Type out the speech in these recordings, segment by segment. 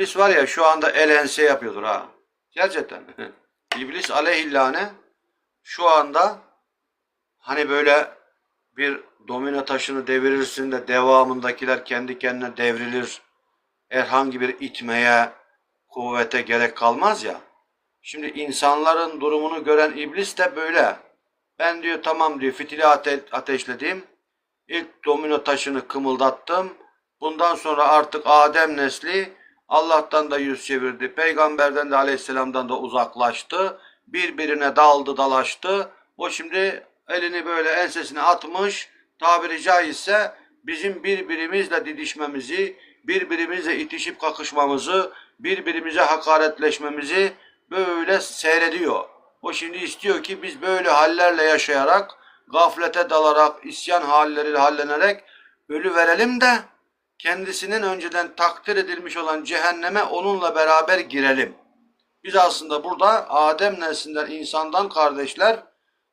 İblis var ya şu anda el ense yapıyordur ha. Gerçekten. İblis aleyhillâne şu anda hani böyle bir domino taşını devirirsin de devamındakiler kendi kendine devrilir. Herhangi bir itmeye, kuvvete gerek kalmaz ya. Şimdi insanların durumunu gören iblis de böyle. Ben diyor tamam diyor fitili ate- ateşledim. İlk domino taşını kımıldattım. Bundan sonra artık Adem nesli Allah'tan da yüz çevirdi. Peygamberden de aleyhisselamdan da uzaklaştı. Birbirine daldı dalaştı. O şimdi elini böyle ensesine atmış. Tabiri caizse bizim birbirimizle didişmemizi, birbirimizle itişip kakışmamızı, birbirimize hakaretleşmemizi böyle seyrediyor. O şimdi istiyor ki biz böyle hallerle yaşayarak, gaflete dalarak, isyan halleriyle hallenerek ölü verelim de kendisinin önceden takdir edilmiş olan cehenneme onunla beraber girelim. Biz aslında burada Adem neslinden insandan kardeşler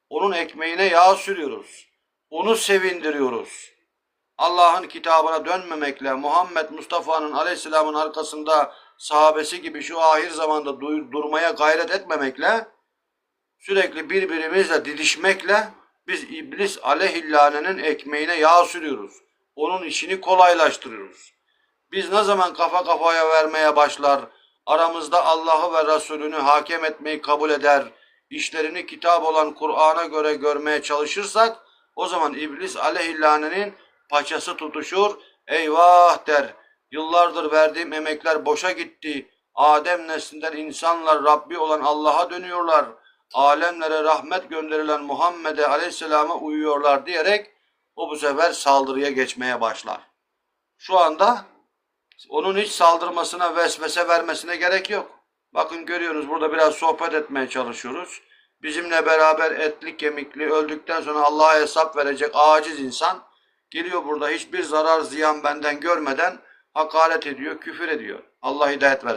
onun ekmeğine yağ sürüyoruz. Onu sevindiriyoruz. Allah'ın kitabına dönmemekle, Muhammed Mustafa'nın aleyhisselamın arkasında sahabesi gibi şu ahir zamanda durmaya gayret etmemekle, sürekli birbirimizle didişmekle biz iblis aleyhillanenin ekmeğine yağ sürüyoruz. Onun işini kolaylaştırıyoruz. Biz ne zaman kafa kafaya vermeye başlar, aramızda Allah'ı ve Resulünü hakem etmeyi kabul eder, işlerini kitap olan Kur'an'a göre görmeye çalışırsak, o zaman iblis aleyhillanenin paçası tutuşur, eyvah der, yıllardır verdiğim emekler boşa gitti, Adem neslinden insanlar Rabbi olan Allah'a dönüyorlar, alemlere rahmet gönderilen Muhammed'e aleyhisselama uyuyorlar diyerek o bu sefer saldırıya geçmeye başlar. Şu anda onun hiç saldırmasına, vesvese vermesine gerek yok. Bakın görüyorsunuz burada biraz sohbet etmeye çalışıyoruz. Bizimle beraber etli kemikli öldükten sonra Allah'a hesap verecek aciz insan geliyor burada hiçbir zarar ziyan benden görmeden hakaret ediyor, küfür ediyor. Allah hidayet versin.